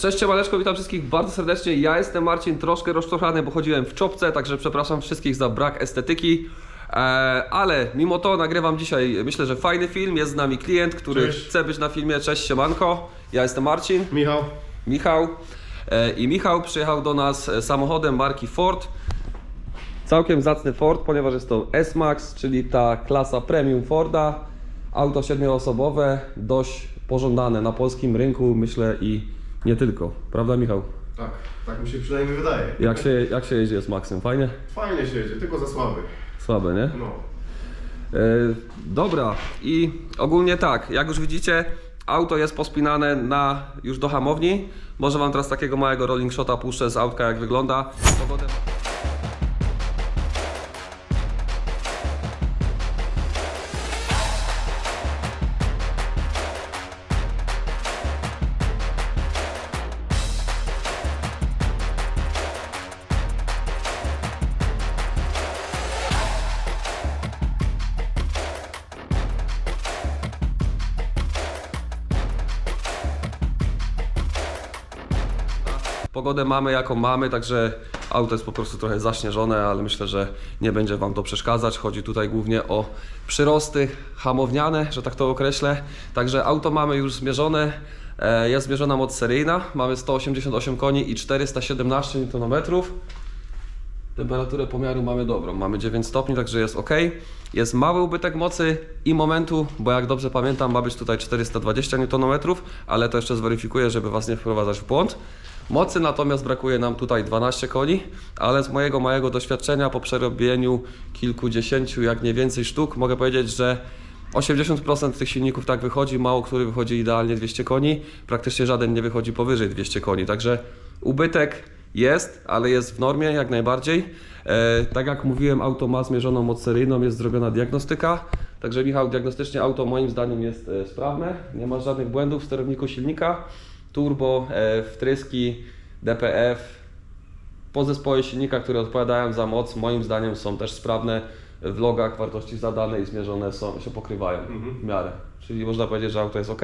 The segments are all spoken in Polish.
Cześć, Ciemaleczko, witam wszystkich bardzo serdecznie. Ja jestem Marcin, troszkę rozczochrany, bo chodziłem w czopce, także przepraszam wszystkich za brak estetyki. E, ale mimo to nagrywam dzisiaj, myślę, że fajny film. Jest z nami klient, który Cześć. chce być na filmie. Cześć, siemanko. Ja jestem Marcin, Michał, Michał. E, I Michał przyjechał do nas e, samochodem marki Ford. Całkiem zacny Ford, ponieważ jest to S-Max, czyli ta klasa premium Forda. Auto siedmioosobowe, dość pożądane na polskim rynku, myślę i nie tylko. Prawda Michał? tak, tak mi się przynajmniej wydaje. Jak się, jak się jeździ S-Maxem? Fajnie? Fajnie się jedzie, tylko za słaby. Słabe, nie? No. E, dobra, i ogólnie tak, jak już widzicie, auto jest pospinane na już do hamowni. Może Wam teraz takiego małego rolling shota puszczę z autka, jak wygląda. Pogodę... Pogodę mamy jaką mamy, także auto jest po prostu trochę zaśnieżone, ale myślę, że nie będzie Wam to przeszkadzać. Chodzi tutaj głównie o przyrosty hamowniane, że tak to określę. Także auto mamy już zmierzone. E, Jest zmierzona moc seryjna. Mamy 188 koni i 417 Nm. Temperaturę pomiaru mamy dobrą, mamy 9 stopni, także jest ok. Jest mały ubytek mocy i momentu, bo jak dobrze pamiętam, ma być tutaj 420 Nm, ale to jeszcze zweryfikuję, żeby Was nie wprowadzać w błąd. Mocy natomiast brakuje nam tutaj 12 koni, ale z mojego małego doświadczenia po przerobieniu kilkudziesięciu, jak nie więcej sztuk, mogę powiedzieć, że 80% tych silników tak wychodzi, mało który wychodzi idealnie 200 koni, praktycznie żaden nie wychodzi powyżej 200 koni, także ubytek jest, ale jest w normie jak najbardziej. E, tak jak mówiłem, auto ma zmierzoną moc seryjną, jest zrobiona diagnostyka, także Michał, diagnostycznie auto moim zdaniem jest e, sprawne, nie ma żadnych błędów w sterowniku silnika, turbo, e, wtryski, DPF, Pozespoły silnika, które odpowiadają za moc, moim zdaniem są też sprawne. W logach wartości zadane i zmierzone są, się pokrywają w miarę. Czyli można powiedzieć, że auto jest ok.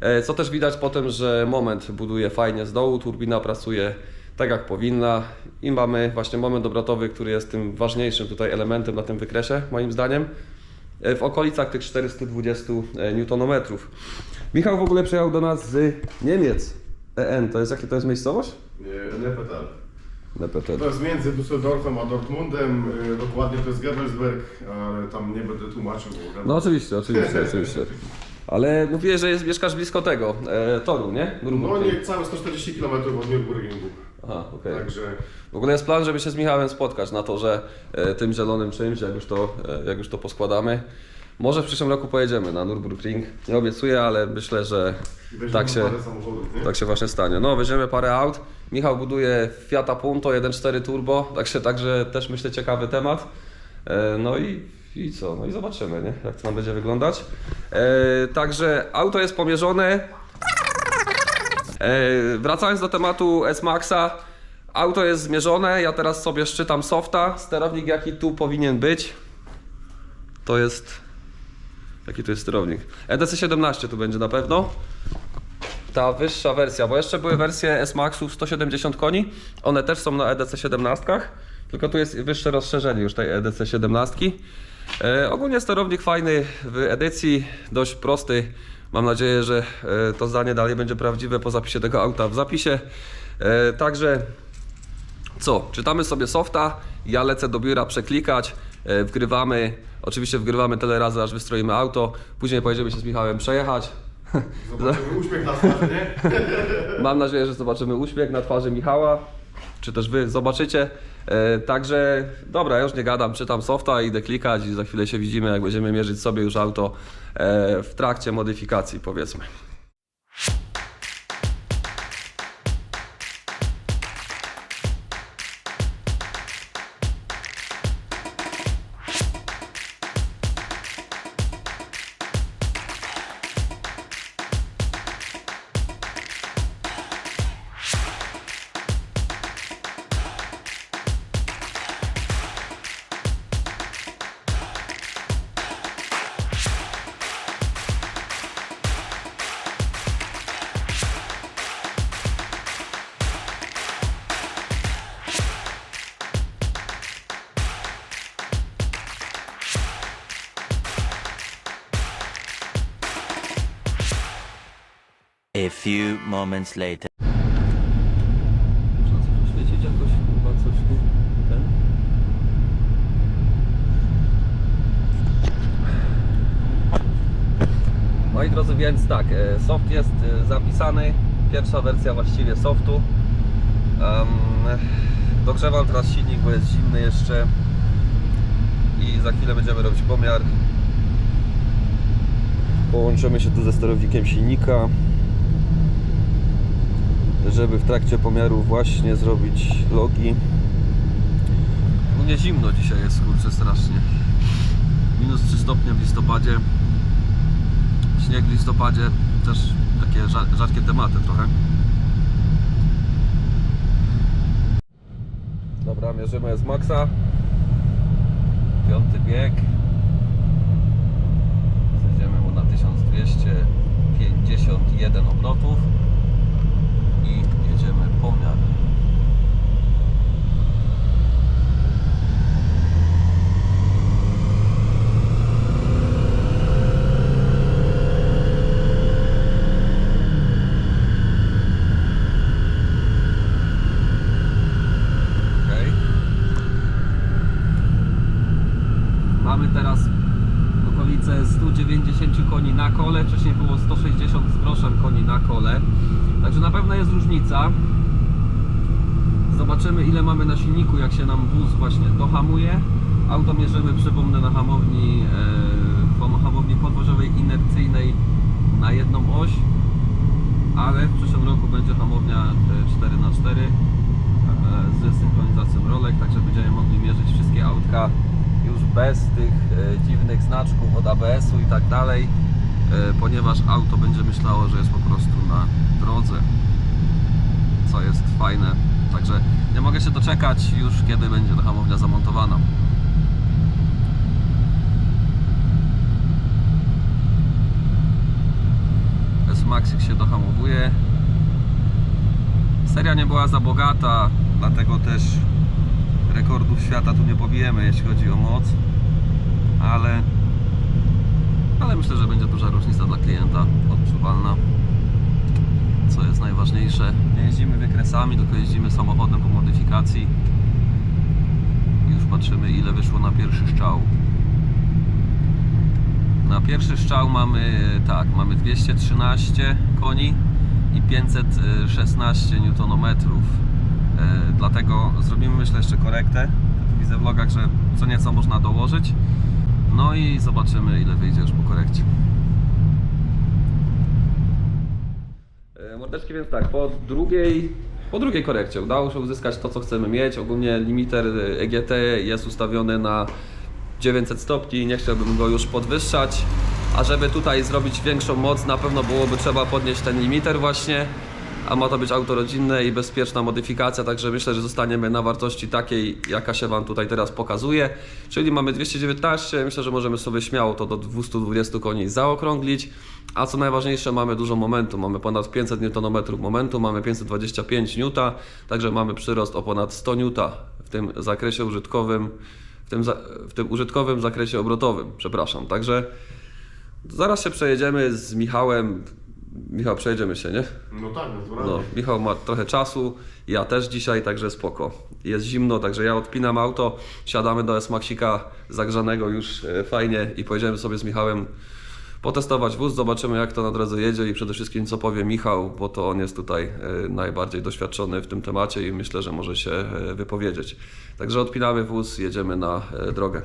E, Co też widać po tym, że moment buduje fajnie z dołu, turbina pracuje tak jak powinna i mamy właśnie moment obrotowy, który jest tym ważniejszym tutaj elementem na tym wykresie, moim zdaniem. E, W okolicach tych 420 Nm. Michał w ogóle przyjechał do nas z Niemiec. EN, to jest jakie to jest miejscowość? Nie, nie petal. NPT. To jest między Düsseldorfem a Dortmundem, y, dokładnie to jest Gebelsberg, ale tam nie będę tłumaczył. Bo No oczywiście, oczywiście, oczywiście. Ale mówiłeś, że jest, mieszkasz blisko tego, e, toru, nie? no nie całe 140 km od Nürburgringu. Aha, okej. Także W ogóle jest plan, żeby się z Michałem spotkać na torze e, tym zielonym czymś, jak już, to, e, jak już to poskładamy. Może w przyszłym roku pojedziemy na Nürburgring. Nie obiecuję, ale myślę, że weźmiemy tak się, tak się właśnie stanie. No, weźmiemy parę aut. Michał buduje Fiata Punto 1.4 Turbo, także, także też myślę ciekawy temat. E, No i, i co? No i zobaczymy, nie? jak to nam będzie wyglądać. E, Także auto jest pomierzone. E, Wracając do tematu S-Maxa, auto jest zmierzone. Ja teraz sobie szczytam softa. Sterownik jaki tu powinien być. To jest. Jaki to jest sterownik? EDC 17 tu będzie na pewno ta wyższa wersja, bo jeszcze były wersje S-Maxów 170 koni, one też są na EDC 17, tylko tu jest wyższe rozszerzenie już tej EDC 17. E, ogólnie sterownik fajny w edycji, dość prosty. Mam nadzieję, że e, to zdanie dalej będzie prawdziwe po zapisie tego auta w zapisie. E, także co? Czytamy sobie softa, ja lecę do biura przeklikać, e, wgrywamy, oczywiście wgrywamy tyle razy, aż wystroimy auto, później pojedziemy się z Michałem przejechać. Zobaczymy uśmiech na twarzy, nie? Mam nadzieję, że zobaczymy uśmiech na twarzy Michała, czy też Wy zobaczycie. E, także dobra, już nie gadam, czytam softa, idę klikać i za chwilę się widzimy, jak będziemy mierzyć sobie już auto e, w trakcie modyfikacji, powiedzmy. Few moments later. Coś chyba coś tu? Moi drodzy, więc tak, e, soft jest e, zapisany, pierwsza wersja właściwie softu. Um, dogrzewam teraz silnik, bo jest zimny jeszcze i za chwilę będziemy robić pomiar. Połączymy się tu ze sterownikiem silnika żeby w trakcie pomiaru właśnie zrobić logi. No nie zimno dzisiaj jest, kurczę, strasznie. Minus 3 stopnie w listopadzie. Śnieg w listopadzie, też takie rza- rzadkie tematy trochę. Dobra, mierzymy z maksa. Piąty bieg. Zejdziemy mu na 1251 obrotów i jedziemy pomiar. Okej. Mamy teraz okolice 190 koni na kole, wcześniej było 160 z groszem koni na kole. Także na pewno jest różnica. Zobaczymy ile mamy na silniku, jak się nam wóz właśnie dohamuje. Auto mierzymy, przypomnę, na hamowni, e, hamowni podwożowej inercyjnej na jedną oś, ale w przyszłym roku będzie hamownia e, 4x4 e, z synchronizacją rolek, także będziemy mogli mierzyć wszystkie autka już bez tych e, dziwnych znaczków od ABS-u i tak dalej, e, ponieważ auto będzie myślało, że jest po prostu na drodze, co jest fajne. Także nie mogę się doczekać już, kiedy będzie ta hamownia zamontowana. S-Maxik się dohamowuje. Seria nie była za bogata, dlatego też rekordów świata tu nie pobijemy, jeśli chodzi o moc. Ale, ale myślę, że będzie duża różnica dla klienta, odczuwalna. Co jest najważniejsze, nie jeździmy wykresami, tylko jeździmy samochodem po modyfikacji. Już patrzymy ile wyszło na pierwszy strzał. Na pierwszy strzał mamy tak, mamy 213 koni i 516 Nm. E, dlatego zrobimy myślę jeszcze korektę. Widzę w vlogach, że co nieco można dołożyć. No i zobaczymy ile wyjdzie już po korekcie. E, Mordeczki, więc tak, po drugiej, po drugiej korekcie udało się uzyskać to, co chcemy mieć. Ogólnie limiter e, EGT jest ustawiony na 900 stopni, nie chciałbym go już podwyższać. A żeby tutaj zrobić większą moc, na pewno byłoby trzeba podnieść ten limiter właśnie. A ma to być auto rodzinne i bezpieczna modyfikacja, także myślę, że zostaniemy na wartości takiej, jaka się Wam tutaj teraz pokazuje. Czyli mamy 219, myślę, że możemy sobie śmiało to do 220 koni zaokrąglić. A co najważniejsze, mamy dużo momentu, mamy ponad 500 Nm momentu, mamy 525 N, także mamy przyrost o ponad 100 N w tym zakresie użytkowym, w tym, w tym użytkowym zakresie obrotowym, przepraszam. Także zaraz się przejedziemy z Michałem. Michał, przejedziemy się, nie? No tak, naturalnie. No, Michał ma trochę czasu, ja też dzisiaj, także spoko. Jest zimno, także ja odpinam auto, siadamy do S-Maxika zagrzanego już e, fajnie i pojedziemy sobie z Michałem potestować wóz, zobaczymy jak to na drodze jedzie i przede wszystkim co powie Michał, bo to on jest tutaj e, najbardziej doświadczony w tym temacie i myślę, że może się e, wypowiedzieć. Także odpinamy wóz, jedziemy na drogę.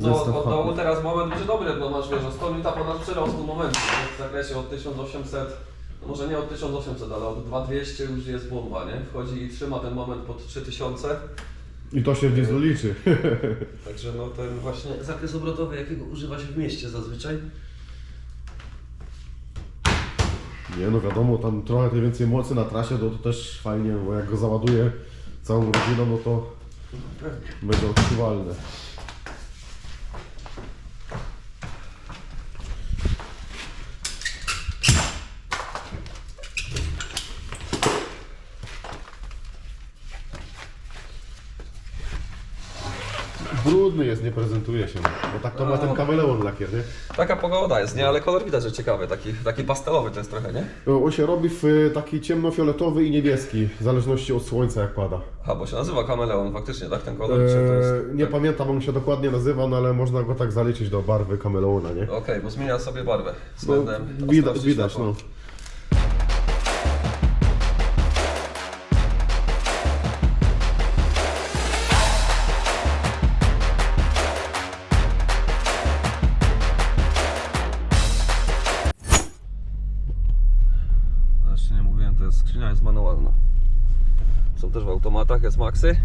No, od dołu teraz moment będzie dobry, bo masz wiesz, o 100 minuta ponad przyrostu momentu nie? w zakresie od 1800, no może nie od 1800, ale od 2200 już jest bomba, nie? Wchodzi i trzyma ten moment pod 3000, I to się w dieslu liczy. także no ten właśnie zakres obrotowy, jakiego używa się w mieście zazwyczaj. Nie no wiadomo, tam trochę tej więcej mocy na trasie, to, to też fajnie, bo jak go załaduje całą rodziną, no to będzie odczuwalne. Jest, nie prezentuje się. Bo tak to ma ten kameleon lakier, nie? Taka pogoda jest, nie? Ale kolor widać, że ciekawy, taki, taki pastelowy to jest trochę, nie? On się robi w y, taki ciemnofioletowy i niebieski, w zależności od słońca jak pada. A, bo się nazywa kameleon faktycznie, tak? Ten kolor, czy to jest... Eee, nie pamiętam on się dokładnie nazywa, no ale można go tak zaliczyć do barwy kameleona, nie? Okej, bo zmienia sobie barwę No, względem widać, ostrości widać, światła. no. Skrzynia jest manualna. Są też w automatach, jest Maxy.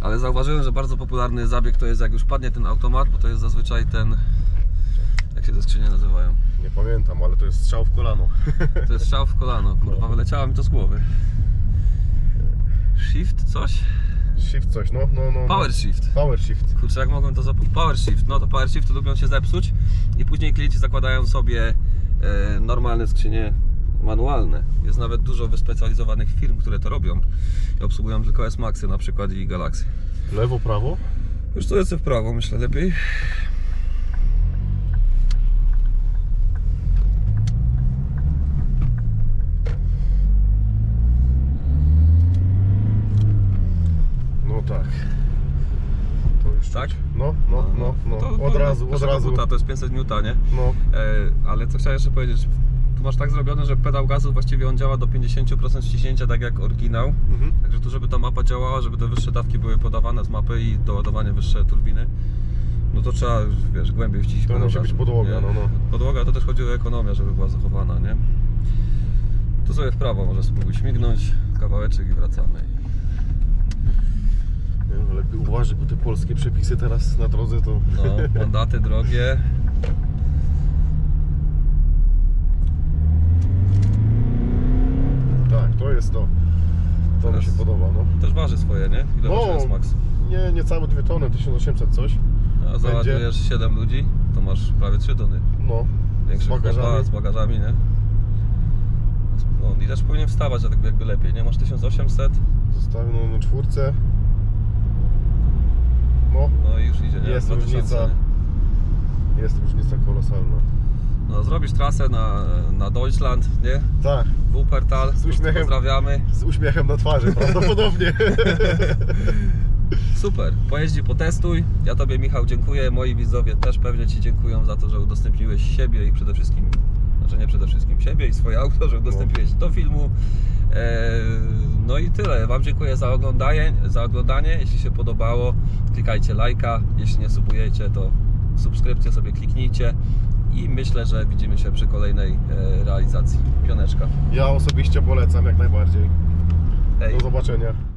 Ale zauważyłem, że bardzo popularny zabieg to jest jak już padnie ten automat, bo to jest zazwyczaj ten... Jak się te skrzynie nazywają? Nie pamiętam, ale to jest strzał w kolano. To jest strzał w kolano, kurwa, wyleciało mi to z głowy. Shift coś? Shift coś, no, no, no. no. Power shift. Power shift. Kurczę, jak mogłem to zapomnieć? Power shift. No to power shifty lubią się zepsuć i później klienci zakładają sobie e, normalne skrzynie manualne. Jest nawet dużo wyspecjalizowanych firm, które to robią i obsługują tylko S-Maxy na przykład i Galaxy. Lewo, prawo. Już to jest w prawo, myślę lepiej. No tak. To już Tak? czuć. No, no, no, no. To, Od razu, od razu. Buta, to jest 500 N, nie? No. E, ale co chciałem jeszcze powiedzieć, masz tak zrobione, że pedał gazu właściwie on działa do 50% ściśnięcia, tak jak oryginał. Mhm. Także tu, żeby ta mapa działała, żeby te wyższe dawki były podawane z mapy i doładowanie wyższe turbiny, no to trzeba, wiesz, głębiej wciśnić To pedał musi gazu, być podłoga, nie? no, no. Podłoga to też chodzi o ekonomię, żeby była zachowana, nie? Tu sobie w prawo może spróbuj śmignąć, kawałeczek i wracamy. Nie, no, lepiej uważaj, bo te polskie przepisy teraz na drodze to... No, mandaty drogie. To jest to. To mi Teraz- się podoba, no. Też waży swoje, nie? Ile No. waży jest max? Nie, niecałe 2 tony, 1800 coś. A załadujesz 7 ludzi, to masz prawie 3 tony. No. Większy Z bagażami. chłopa, z bagażami, nie? No, i też powinien wstawać, a tak jakby lepiej, nie? Masz 1800, Zostawię no, na czwórce. No, no i już idzie, nie? Jest 2000, różnica. nie? jest różnica kolosalna. No, zrobisz trasę na, na Deutschland, nie? Tak, Wuppertal, Z uśmiechem. pozdrawiamy. z uśmiechem na twarzy prawdopodobnie. Super, pojeździ, potestuj. Ja Tobie, Michał, dziękuję. Moi widzowie też pewnie Ci dziękują za to, że udostępniłeś siebie i przede wszystkim, znaczy nie przede wszystkim siebie i swoje auto, że udostępniłeś do filmu. Eee, No i tyle. Wam dziękuję za oglądanie, za oglądanie. Jeśli się podobało, klikajcie lajka. Jeśli nie subujecie, to subskrypcję sobie kliknijcie. I myślę, że widzimy się przy kolejnej e, realizacji. Pioneczka. Ja osobiście polecam jak najbardziej. Hej. Do zobaczenia.